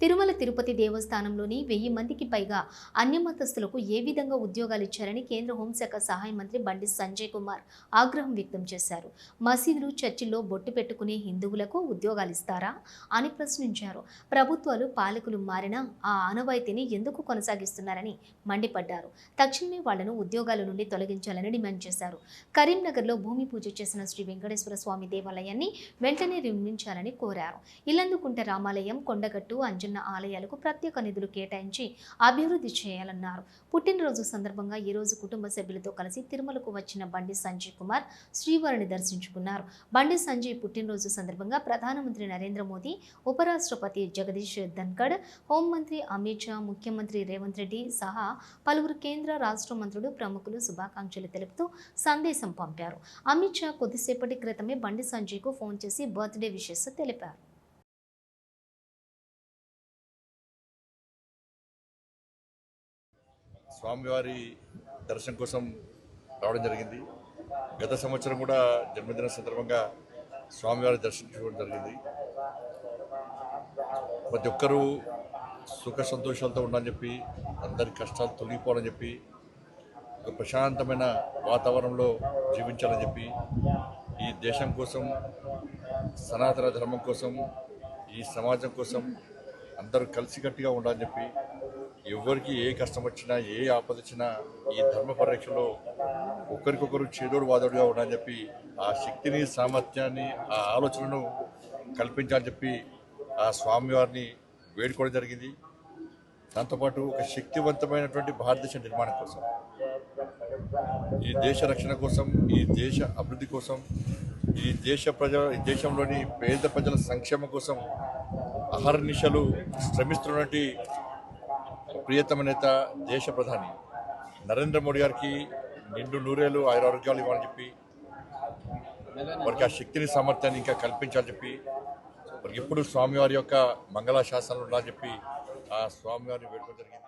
తిరుమల తిరుపతి దేవస్థానంలోని వెయ్యి మందికి పైగా అన్యమతస్థులకు ఏ విధంగా ఉద్యోగాలు ఇచ్చారని కేంద్ర హోంశాఖ సహాయ మంత్రి బండి సంజయ్ కుమార్ ఆగ్రహం వ్యక్తం చేశారు. మసీదులు చర్చిల్లో బొట్టు పెట్టుకునే హిందువులకు ఉద్యోగాలు ఇస్తారా అని ప్రశ్నించారు. ప్రభుత్వాలు పాలకులు మారినా ఆ ఆనవాయితీని ఎందుకు కొనసాగిస్తున్నారని మండిపడ్డారు. తక్షణమే వాళ్ళను ఉద్యోగాల నుండి తొలగించాలని డిమాండ్ చేశారు. కరీంనగర్లో భూమి పూజ చేసిన శ్రీ వెంకటేశ్వర స్వామి దేవాలయాన్ని వెంటనే నిర్మించాలని కోరారు. ఇల్లందుకుంట రామాలయం కొండగట్టు చిన్న ఆలయాలకు ప్రత్యేక నిధులు కేటాయించి అభివృద్ధి చేయాలన్నారు. పుట్టినరోజు సందర్భంగా ఈ రోజు కుటుంబ సభ్యులతో కలిసి తిరుమలకు వచ్చిన బండి సంజయ్ కుమార్ శ్రీవారిని దర్శించుకున్నారు. బండి సంజయ్ పుట్టినరోజు సందర్భంగా ప్రధానమంత్రి నరేంద్ర మోదీ ఉపరాష్ట్రపతి జగదీష్ ధన్కడ్ హోంమంత్రి అమిత్ షా ముఖ్యమంత్రి రేవంత్ రెడ్డి సహా పలువురు కేంద్ర రాష్ట్ర మంత్రులు ప్రముఖులు శుభాకాంక్షలు తెలుపుతూ సందేశం పంపారు. అమిత్ షా కొద్దిసేపటి క్రితమే బండి సంజయ్కు ఫోన్ చేసి బర్త్డే విషెస్ తెలిపారు. స్వామివారి దర్శనం కోసం రావడం జరిగింది. గత సంవత్సరం కూడా జన్మదిన సందర్భంగా స్వామివారి దర్శించుకోవడం జరిగింది. ప్రతి ఒక్కరూ సుఖ సంతోషాలతో ఉండాలని చెప్పి అందరి కష్టాలు తొలగిపోవాలని చెప్పి ఒక ప్రశాంతమైన వాతావరణంలో జీవించాలని చెప్పి ఈ దేశం కోసం సనాతన ధర్మం కోసం ఈ సమాజం కోసం అందరూ కలిసికట్టుగా ఉండాలని చెప్పి ఎవరికి ఏ కష్టం వచ్చినా ఏ ఆపద వచ్చినా ఈ ధర్మ పరిరక్షలో ఒకరికొకరు చేదోడు వాదోడుగా ఉండాలని చెప్పి ఆ శక్తిని సామర్థ్యాన్ని ఆ ఆలోచనను కల్పించాలని చెప్పి ఆ స్వామివారిని వేడుకోవడం జరిగింది. దాంతోపాటు ఒక శక్తివంతమైనటువంటి భారతదేశ నిర్మాణం కోసం ఈ దేశ రక్షణ కోసం ఈ దేశ అభివృద్ధి కోసం ఈ దేశ ప్రజల ఈ దేశంలోని పేద ప్రజల సంక్షేమం కోసం అహర్నిశలు శ్రమిస్తున్నటువంటి ప్రియతమ నేత దేశ ప్రధాని. నరేంద్ర మోడీ గారికి నిండు నూరేలు ఆయురారోగ్యాలు ఇవ్వాలని చెప్పి వారికి ఆ శక్తిని సామర్థ్యాన్ని ఇంకా కల్పించాలని చెప్పి వారికి ఎప్పుడు స్వామివారి యొక్క మంగళాశాసనాలు ఉండాలని చెప్పి ఆ స్వామివారిని వేడుకోవడం జరిగింది.